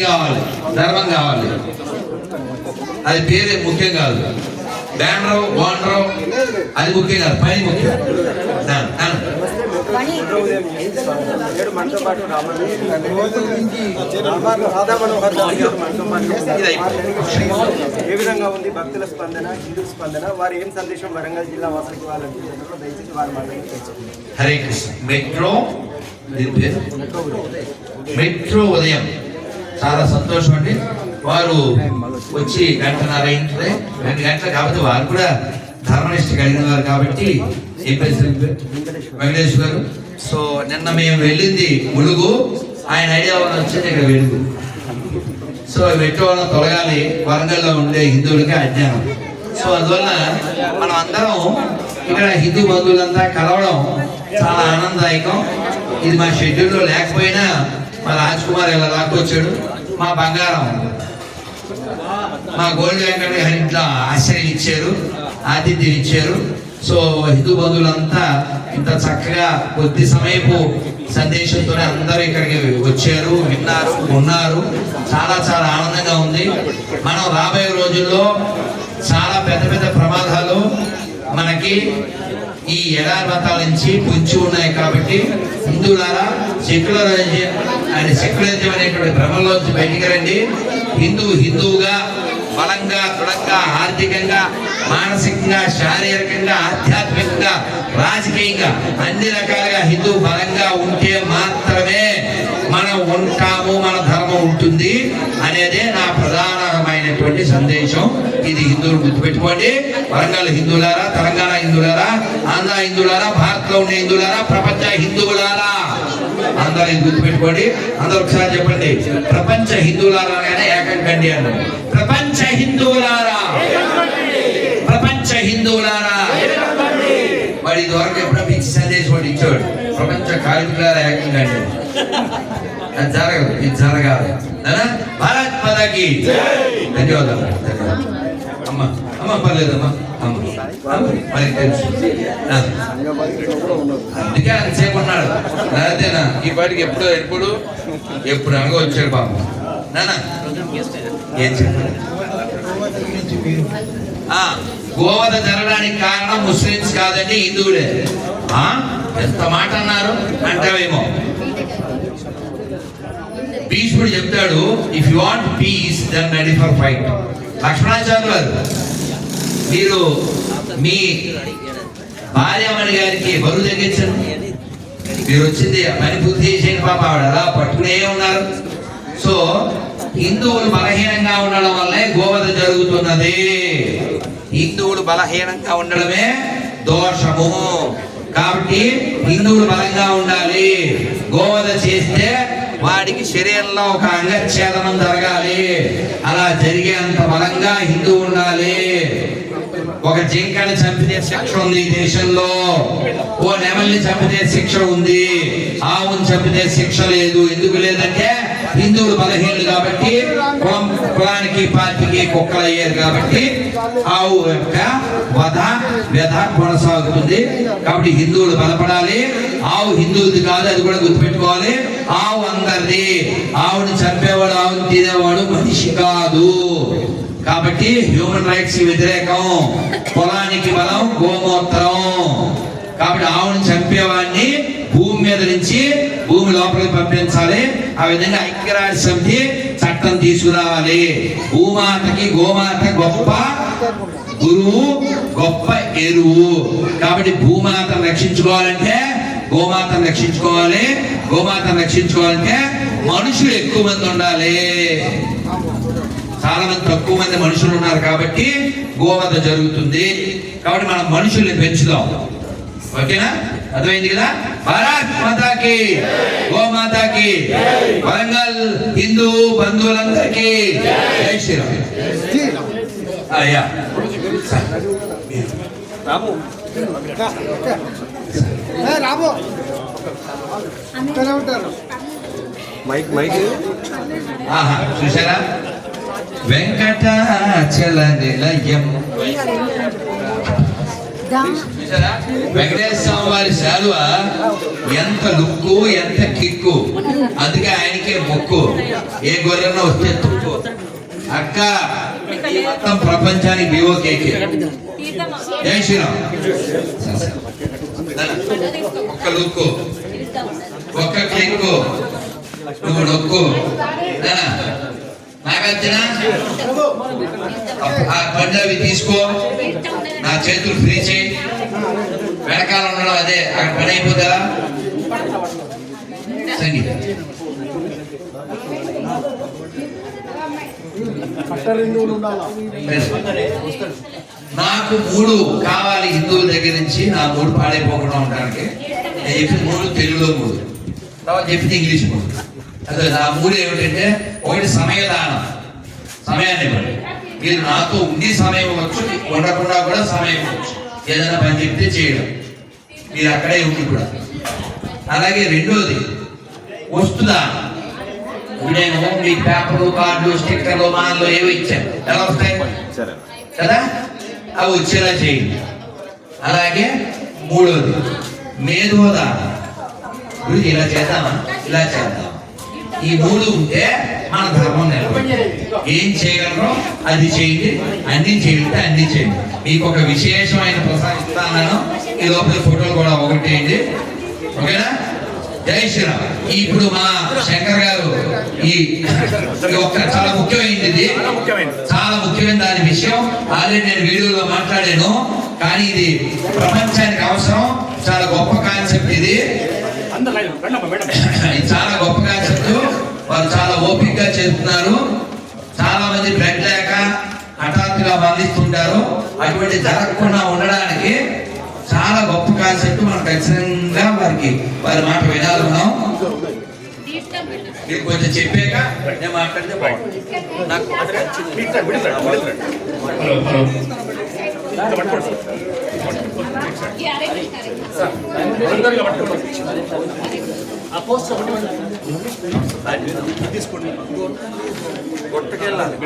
కావాలి. ధర్మం కావాలి. అది పేరే ముఖ్యం కాదు. బ్యానరు ఓనరు అది ముఖ్యం కాదు. పని ముఖ్యం. ఏ విధంగా ఉంది? భక్తుల స్పందన హిందూ స్పందన? వారు ఏం సందేశం వరంగల్ జిల్లా వాసులకి దయచేసి వారి. హరే కృష్ణ. మెట్రో మెట్రో ఉదయం. చాలా సంతోషం అండి. వారు వచ్చి గంటన్నర అయింటుంది రెండు గంటలు కాబట్టి వారు కూడా ధర్మనిష్ట కలిగిన వారు కాబట్టి వెంకటేశ్వర్ వెంకటేష్ గారు. సో నిన్న మేము వెళ్ళింది ములుగు. ఆయన ఐడియా వల్ల వచ్చింది ఇక్కడ వెలుగు. సో మెట్రో వల్ల తొలగాలి. వరంగల్లో ఉండే హిందువులకి అజ్ఞానం సో అందువల్ల మనం అందరం ఇక్కడ హిందూ బంధువులంతా కలవడం చాలా ఆనందదాయకం. ఇది మా షెడ్యూల్లో లేకపోయినా మా రాజ్ కుమార్ ఇలా రాకొచ్చాడు మా బంగారం. మా గోల్డ్ వెంకట గారి ఇంట్లో ఆశ్రయం ఇచ్చారు ఆతిథ్యం ఇచ్చారు. సో హిందూ బంధువులంతా ఇంత చక్కగా కొద్ది సమయపు సందేశంతోనే అందరూ ఇక్కడికి వచ్చారు విన్నారు ఉన్నారు. చాలా చాలా ఆనందంగా ఉంది. మనం రాబోయే రోజుల్లో చాలా పెద్ద పెద్ద ప్రమాదాలు మనకి ఈ ఎడారి మతాల నుంచి పొంచి ఉన్నాయి కాబట్టి హిందువులారా సెక్యులరైజం ఆయన సెక్యులరిజం అనేటువంటి భ్రమంలోంచి బయటికి రండి. హిందూ హిందువుగా బలంగా దృఢంగా ఆర్థికంగా మానసికంగా శారీరకంగా ఆధ్యాత్మికంగా రాజకీయంగా అన్ని రకాలుగా హిందూ బలంగా ఉంటే మాత్రమే మనం ఉంటాము మన ధర్మం ఉంటుంది అనేదే నా ప్రధానమైనటువంటి సందేశం. ఇది హిందువులు గుర్తుపెట్టుకోండి. వరంగల్ హిందువులారా తెలంగాణ హిందువులారా హిందువులారా భారత్లో ఉండే హిందువులారా ప్రపంచ హిందువులారా? అందరూ గుర్తుపెట్టుకోండి. అందరూ ఒకసారి చెప్పండి. ప్రపంచ హిందువులారా అనగానే ఏకం కండి అన్నారు ప్రపంచ హిందువులారా? ప్రపంచ హిందువులారా? వాడి ఇదివరకు ఎప్పుడో పిచ్చి సందేశం వాడు ఇచ్చాడు ప్రపంచ కార్మికులారా ఏకం కండి. అది జరగదు. ఇది జరగాలి? భారత్ పదకి ధన్యవాదాలు. ధన్యవాదాలు. అమ్మ. అమ్మ పర్లేదమ్మా. అమ్మ. అమ్మ, మరి తెలుసు అందుకే అంతసేపు ఉన్నాడు. అదేనా ఈ పాటికి ఎప్పుడు ఎప్పుడు? ఎప్పుడు అంగ వచ్చాడు బాబు నానా? ఏం చెప్పాలి? ఆ, గోవధ జరగడానికి కారణం ముస్లిమ్స్ కాదండి హిందువులే. ఆ, ఎంత మాట అన్నారు? అంటావేమో. భీష్ముడు చెప్తాడు if you want peace then ready for fight Lakshmanacharya మీరు మీ భార్యమణి గారికి బరువు తగ్గించండి. మీరు వచ్చింది పని పూర్తి చేసేయండి పాప ఆవిడ అలా పట్టుకునే ఉన్నారు. సో హిందువులు బలహీనంగా ఉండడం వల్లే గోవధ జరుగుతున్నది. హిందువులు బలహీనంగా ఉండడమే దోషము. కాబట్టి హిందువులు బలంగా ఉండాలి. గోవధ చేస్తే వాడికి శరీరంలో ఒక అంగచ్ఛేదనం జరగాలి. అలా జరిగేంత బలంగా హిందువు ఉండాలి. ఒక జింకని చంపితే శిక్ష ఉంది ఈ దేశంలో. ఓ నెమల్ని చంపితే శిక్ష ఉంది. ఆవుని చంపితే శిక్ష లేదు. ఎందుకు లేదంటే హిందువులు బలహీనులు కాబట్టి కులం కులానికి పార్టీకి కుక్కలు అయ్యారు కాబట్టి ఆవు యొక్క వధ వ్యధ కొనసాగుతుంది. కాబట్టి హిందువులు బలపడాలి. ఆవు హిందువుది కాదు అది కూడా గుర్తుపెట్టుకోవాలి. ఆవు అందరిది. ఆవుని చంపేవాడు ఆవుని తినేవాడు మనిషి కాదు. కాబట్టి హ్యూమన్ రైట్స్ వ్యతిరేకం. పొలానికి బలం గోమూత్రం. కాబట్టి ఆవుని చంపేవాడిని భూమి మీద నుంచి భూమి లోపలికి పంపించాలి. ఆ విధంగా ఐక్యరాజ్య సమితి చట్టం తీసుకురావాలి. భూమాతకి గోమాత గొప్ప గురువు గొప్ప ఎరువు. కాబట్టి భూమాతను రక్షించుకోవాలంటే గోమాతను రక్షించుకోవాలి. గోమాతను రక్షించుకోవాలంటే మనుషులు ఎక్కువ మంది ఉండాలి. చాలా మంది తక్కువ మంది మనుషులు ఉన్నారు కాబట్టి గోవధ జరుగుతుంది. కాబట్టి మనం మనుషుల్ని పెంచుదాం. ఓకేనా? అర్థమైంది కదా? భారత్ మాతాకి. గోమాతాకి వరంగల్ హిందూ బంధువులందరికీ. జై శ్రీరామ్. అయ్యా. రాము. ఉంటారు. Mike mike. ఆహా చూసారా వెంకటాచల నిలయం వెంకటేశ్వర స్వామి వారి శాలువ ఎంత లుక్కు ఎంత కిక్కు. అందుకే ఆయనకే మొక్కు. ఏ గొర్రెన వస్తే తుక్కు. అక్క మొత్తం ప్రపంచానికి వివో కేకే జై శ్రీరామ్. ఒక్క లుక్కు. ఒక్క క్లిక్కు. నువ్వు నొక్కు. నాగార్జున ఆ పంజాబీ తీసుకో. నా చేతులు ఫ్రీ చేయి వెనకాల ఉండడం అదే. అక్కడ పని అయిపోతుందా సంగీత నాకు మూడు కావాలి హిందువుల దగ్గర నుంచి. నా మూడు పాడైపోకుండా ఉండడానికి. నేను చెప్పిన మూడు తెలుగులో మూడు. తర్వాత చెప్పింది ఇంగ్లీష్ మూడు. అదే నా మూడు ఏమిటంటే ఒకటి సమయదానం. సమయాన్ని ఇవ్వండి. మీరు నాతో ఉండి సమయం ఇవ్వచ్చు ఉండకుండా కూడా సమయం ఇవ్వచ్చు. ఏదైనా పని చెప్తే చేయడం. మీరు అక్కడే ఉండి కూడా. అలాగే రెండోది వస్తుందా నేను మీ పేపర్లు కార్డులు స్టిక్కర్లు మాన్లు ఏవో ఇచ్చాను. ఎలా వస్తాయి? కదా? అవి వచ్చేలా చేయండి. అలాగే మూడోది మేధోదానం. ఇప్పుడు ఇలా చేద్దామా? ఇలా చేద్దాం. ఈ మూడు ఉంటే మన ధర్మం నిలబడి ఏం చేయగలరో అది చేయండి అన్ని చేయండి అన్ని చేయండి. మీకు ఒక విశేషమైన ప్రసాదం ఇస్తాను ఈ లోపల ఫోటోలు కూడా ఒకటేయండి ఓకేనా? జై శ్రీరామ్. ఇప్పుడు మా శంకర్ గారు ఈ ఒక్క చాలా ముఖ్యమైనది ఇది. చాలా ముఖ్యమైన దాని విషయం. ఆల్రెడీ నేను వీడియోలో మాట్లాడాను. కానీ ఇది ప్రపంచానికి అవసరం. చాలా గొప్ప కాన్సెప్ట్ ఇది చాలా గొప్ప కాన్సెప్ట్. వాళ్ళు చాలా ఓపిక గా చేస్తున్నారు. చాలా మంది బ్లడ్ లేక హఠాత్తుగా మరణిస్తుంటారు అటువంటి జరగకుండా ఉండడానికి చాలా గొప్ప కాన్సెప్ట్ మనం ఖచ్చితంగా వారికి వారి మాట వినాలి మనం. మీరు కొంచెం చెప్పాక నేను మాట్లాడితే నాకు హలో హలో కొట్టకెళ్ళాలి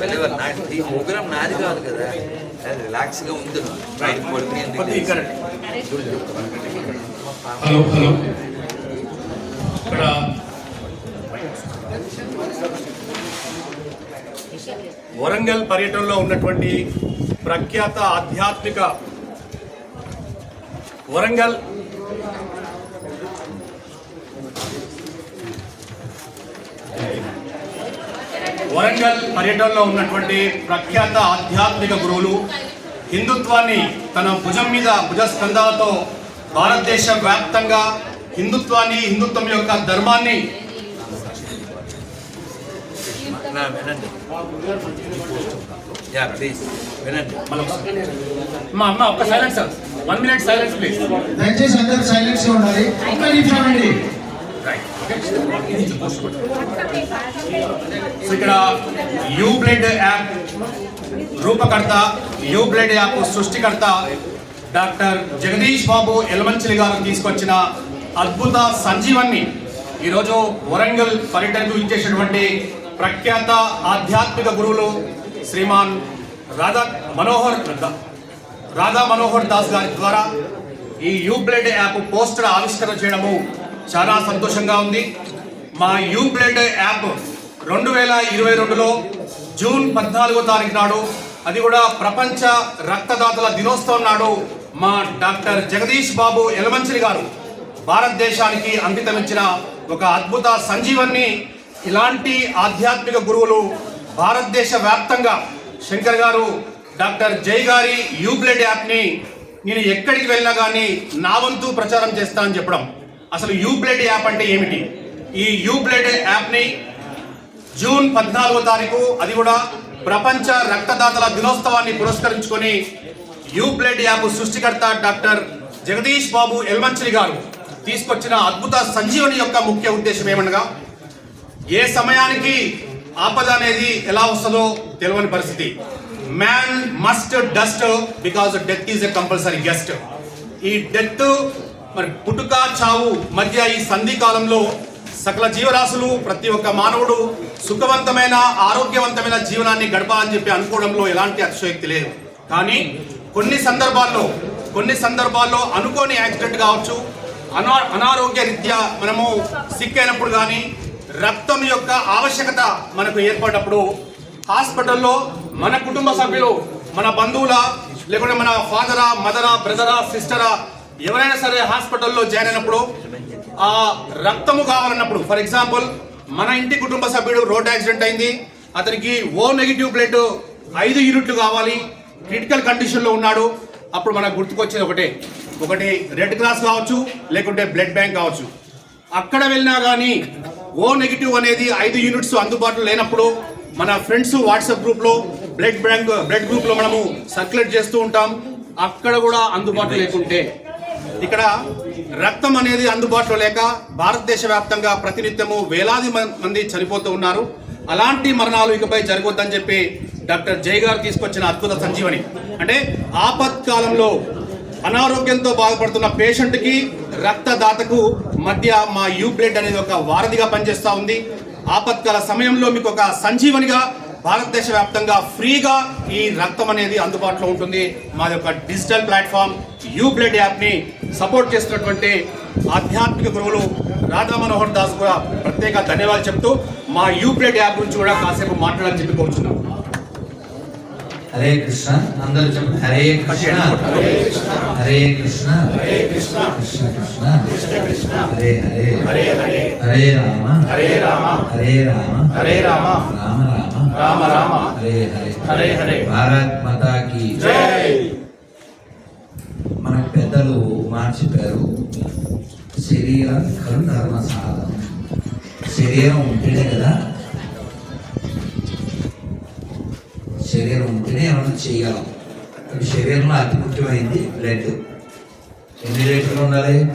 వెళ్ళేవారు ఈ ప్రోగ్రామ్ నాది కాదు కదా అది రిలాక్స్గా ఉంది రైట్ పడుతుంది హలో హలో. ఇక్కడ వరంగల్ పర్యటనలో ఉన్నటువంటి ప్రఖ్యాత ఆధ్యాత్మిక వరంగల్ వరంగల్ పర్యటనలో ఉన్నటువంటి ప్రఖ్యాత ఆధ్యాత్మిక గురువులు హిందుత్వాన్ని తన భుజం మీద భుజస్కంధాలతో భారతదేశ వ్యాప్తంగా హిందుత్వాన్ని హిందుత్వం యొక్క ధర్మాన్ని మా అమ్మ ఒక్క silence one minute silence please దయచేసి అందరూ సైలెన్స్ ఉండాలి. ఒక్క నిమిషం అండి సో ఇక్కడ యూ బ్లడ్ యాప్ రూపకర్త యూ బ్లడ్ యాప్ సృష్టికర్త డాక్టర్ జగదీష్ బాబు ఎలమంచిలి గారు తీసుకొచ్చిన అద్భుత సంజీవన్ని ఈరోజు వరంగల్ పర్యటనకు ఇచ్చేసినటువంటి ప్రఖ్యాత ఆధ్యాత్మిక గురువులు శ్రీమాన్ రాధా మనోహర్ రాధా మనోహర్ దాస్ గారి ద్వారా ఈ యూ బ్లడ్ యాప్ పోస్టర్ ఆవిష్కరణ చేయడము చాలా సంతోషంగా ఉంది. మా యూ బ్లడ్ యాప్ రెండు వేల ఇరవై రెండులో జూన్ పద్నాలుగో తారీఖు నాడు అది కూడా ప్రపంచ రక్తదాతల దినోత్సవం నాడు మా డాక్టర్ జగదీష్ బాబు ఎలమంచిలి గారు భారతదేశానికి అంకితమించిన ఒక అద్భుత సంజీవన్ని ఇలాంటి ఆధ్యాత్మిక గురువులు భారతదేశ వ్యాప్తంగా శంకర్ గారు డాక్టర్ జై గారి యూబ్లెడ్ యాప్ని నేను ఎక్కడికి వెళ్ళినా కానీ నా వంతు ప్రచారం చేస్తా అని చెప్పడం. అసలు యూ బ్లడ్ యాప్ అంటే ఏమిటి? ఈ యూ బ్లడ్ యాప్ని జూన్ పద్నాలుగో తారీఖు అది కూడా ప్రపంచ రక్తదాతల దినోత్సవాన్ని పురస్కరించుకొని యూ బ్లడ్ యాప్ సృష్టికర్త డాక్టర్ జగదీష్ బాబు ఎల్మంచిలి గారు తీసుకొచ్చిన అద్భుత సంజీవని యొక్క ముఖ్య ఉద్దేశం ఏమనగా ఏ సమయానికి ఆపద అనేది ఎలా వస్తుందో తెలియని పరిస్థితి. Man must dust because death is a compulsory guest ఈ డెత్ మరి పుట్టుక చావు మధ్య ఈ సంధి కాలంలో సకల జీవరాశులు ప్రతి ఒక్క మానవుడు సుఖవంతమైన ఆరోగ్యవంతమైన జీవనాన్ని గడపాలని చెప్పి అనుకోవడంలో ఎలాంటి అతిశయోక్తి లేదు. కానీ కొన్ని సందర్భాల్లో కొన్ని సందర్భాల్లో అనుకోని యాక్సిడెంట్ కావచ్చు అనా అనారోగ్య రీత్యా మనము సిక్ అయినప్పుడు కానీ రక్తం యొక్క ఆవశ్యకత మనకు ఏర్పడినప్పుడు హాస్పిటల్లో మన కుటుంబ సభ్యులు మన బంధువుల లేకుంటే మన ఫాదరా మదరా బ్రదరా సిస్టరా ఎవరైనా సరే హాస్పిటల్లో జాయిన్ అయినప్పుడు ఆ రక్తము కావాలన్నప్పుడు ఫర్ ఎగ్జాంపుల్ మన ఇంటి కుటుంబ సభ్యుడు రోడ్ యాక్సిడెంట్ అయింది అతనికి ఓ నెగిటివ్ బ్లడ్ ఐదు యూనిట్లు కావాలి క్రిటికల్ కండిషన్లో ఉన్నాడు అప్పుడు మనకు గుర్తుకొచ్చేది ఒకటే ఒకటి రెడ్ క్రాస్ కావచ్చు లేకుంటే బ్లడ్ బ్యాంక్ కావచ్చు. అక్కడ వెళ్ళినా కానీ ఓ నెగిటివ్ అనేది ఐదు యూనిట్స్ అందుబాటులో లేనప్పుడు మన ఫ్రెండ్స్ వాట్సాప్ గ్రూప్లో బ్లడ్ బ్యాంక్ బ్లడ్ గ్రూప్లో మనము సర్క్యులేట్ చేస్తూ ఉంటాం అక్కడ కూడా అందుబాటులో లేకుంటే. ఇక్కడ రక్తం అనేది అందుబాటులో లేక భారతదేశ వ్యాప్తంగా ప్రతినిత్యము వేలాది మంది చనిపోతూ ఉన్నారు. అలాంటి మరణాలు ఇకపై జరగొద్దని చెప్పి డాక్టర్ జై గారు తీసుకొచ్చిన అద్భుత సంజీవని. అంటే ఆపత్కాలంలో అనారోగ్యంతో బాధపడుతున్న పేషెంట్కి రక్తదాతకు మధ్య మా యూ బ్లడ్ అనేది ఒక వారధిగా పనిచేస్తూ ఉంది. ఆపత్కాల సమయంలో మీకు ఒక సంజీవనిగా భారతదేశ వ్యాప్తంగా ఫ్రీగా ఈ రక్తం అనేది అందుబాటులో ఉంటుంది. మాది ఒక డిజిటల్ ప్లాట్ఫామ్. యూ బ్లడ్ యాప్ని సపోర్ట్ చేస్తున్నటువంటి ఆధ్యాత్మిక గురువులు రాధా మనోహర్ దాస్ కూడా ప్రత్యేక ధన్యవాదాలు చెప్తూ మా యూ బ్లడ్ యాప్ గురించి కూడా కాసేపు మాట్లాడాలని చెప్పి కోరుచున్నాం. హరే కృష్ణ. అందరూ చెప్పండి. హరే కృష్ణ. హరే కృష్ణ. కృష్ణ. కృష్ణ హరే హరే. హరే రామ. హరే రామ. హరే రామ. హరే రామ. రామ రామ. రామ రామ. హరే హరే. హరే హరే. భారత్ మాతా కీ మన పెద్దలు మార్చిపోయారు. శరీరం ధర్మ సాధనం. శరీరం ఉంటేనే కదా. శరీరం ఉంటేనే ఏమైనా చేయగలం శరీరంలో అతి ముఖ్యమైనది బ్లడ్. ఎన్ని లీటర్లు ఉండాలి?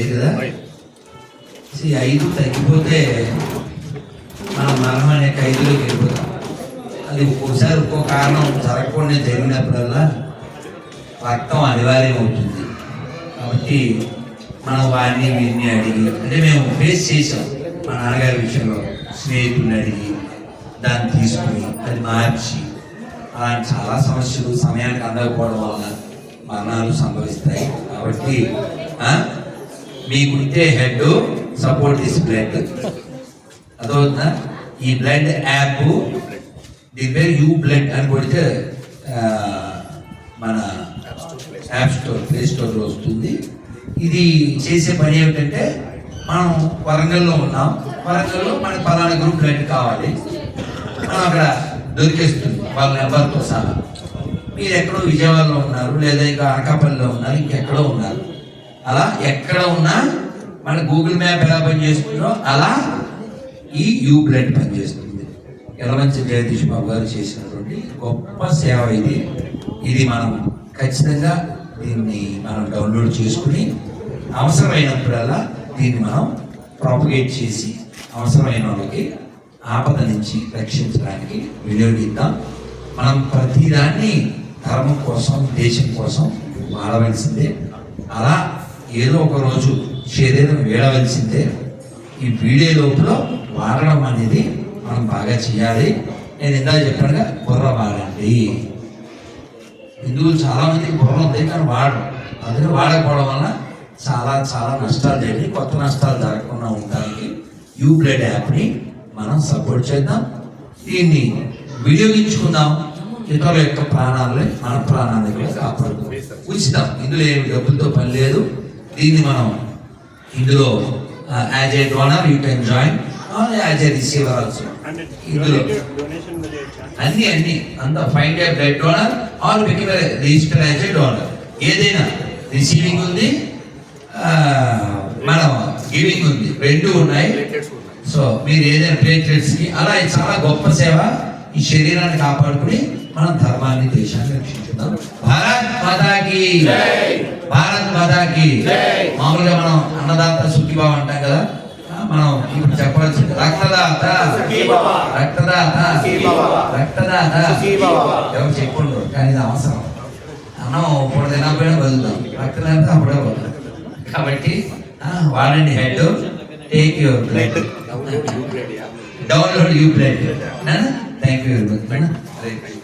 ఐదు కదా? ఈ ఐదు తగ్గిపోతే మనం మరణం అనే ఖైదులోకి వెళ్ళిపోతాం. అది ఒక్కోసారి ఒక్కో కారణం జరగకుండా జరిగినప్పుడల్లా రక్తం అనివార్యం అవుతుంది కాబట్టి మనం వారిని వీరిని అడిగి అంటే మేము ఫేస్ చేసాం మా నాన్నగారి విషయంలో స్నేహితుడిని అడిగి దాన్ని తీసుకుని అది మార్చి అలాంటి చాలా సమస్యలు సమయానికి అందకపోవడం వల్ల మరణాలు సంభవిస్తాయి. కాబట్టి మీకుంటే హెడ్ సపోర్ట్ దిస్ బ్లడ్. అదవుతుందా ఈ బ్లడ్ యాప్ దీని పేరు యూ బ్లడ్ అని కొడితే మన యాప్ స్టోర్ ప్లే స్టోర్లో వస్తుంది. ఇది చేసే పని ఏమిటంటే మనం వరంగల్లో ఉన్నాం. వరంగల్లో మనకి పలానా గ్రూప్ బ్లడ్ కావాలి. మనం అక్కడ దొరికేస్తుంది. వాళ్ళ నెంబర్తో సహా. మీరు ఎక్కడో విజయవాడలో ఉన్నారు లేదా ఇంకా అనకాపల్లిలో ఉన్నారు ఇంకెక్కడో ఉన్నారు. అలా ఎక్కడ ఉన్నా మన గూగుల్ మ్యాప్ ఎలా పనిచేస్తుందో అలా ఈ యూ బ్లడ్ పనిచేస్తుంది. ఎలమంచి జగదీష్ బాబు గారు చేసినటువంటి గొప్ప సేవ ఇది. ఇది మనం ఖచ్చితంగా దీన్ని మనం డౌన్లోడ్ చేసుకుని అవసరమైనప్పుడల్లా దీన్ని మనం ప్రాపగేట్ చేసి అవసరమైన వాళ్ళకి ఆపద నుంచి రక్షించడానికి వినియోగిద్దాం. మనం ప్రతిదాన్ని ధర్మం కోసం దేశం కోసం వాడవలసిందే. అలా ఏదో ఒక రోజు శరీరం వేడవలసిందే. ఈ వీడే లోపల వాడడం అనేది మనం బాగా చేయాలి. నేను ఇందాక చెప్పానుగా బుర్ర వాడండి. హిందువులు చాలామంది బుర్ర ఉంది కానీ వాడరు. అందుకే వాడకపోవడం వల్ల చాలా చాలా నష్టాలు జరిగి కొత్త నష్టాలు జరగకుండా ఉండడానికి యూ బ్లడ్ యాప్ని మనం సపోర్ట్ చేద్దాం. దీన్ని వినియోగించుకుందాం. ఇతరుల యొక్క ప్రాణాలని మన ప్రాణాన్ని కూడా కాపాడుకుందాం. ఉచితం. ఇందులో ఏమి డబ్బులతో పని లేదు. దీన్ని మనం ఇందులో as a donor you can join as a receiver also ఇందులో అన్ని అన్ని. అంత find a blood donor or become register as a donor ఏదైనా రిసీవింగ్ ఉంది మనం గివింగ్ ఉంది. రెండు ఉన్నాయి. సో మీరు ఏదైనా ప్లేట్లెట్స్కి అలా చాలా గొప్ప సేవ. ఈ శరీరాన్ని కాపాడుకుని మనం ధర్మాన్ని దేశాన్ని రక్షించుకుందాం. భారత్ మాతాకి! భారత్ మాతాకి! మామూలుగా మనం అన్నదాత సుఖీభావ అంటాం కదా? మనం ఇప్పుడు చెప్పాల్సింది రక్తదాత! రక్తదాత! రక్తదాత! ఎవరు చెప్పుండ్రు? కానీ ఇది అవసరం. అన్నం ఇప్పుడు తినకపోయినా బతుకుతాం రక్తదాత అప్పుడే బతుకుతాం కాబట్టి వాడండి head. Take your blood download you blood thank you very much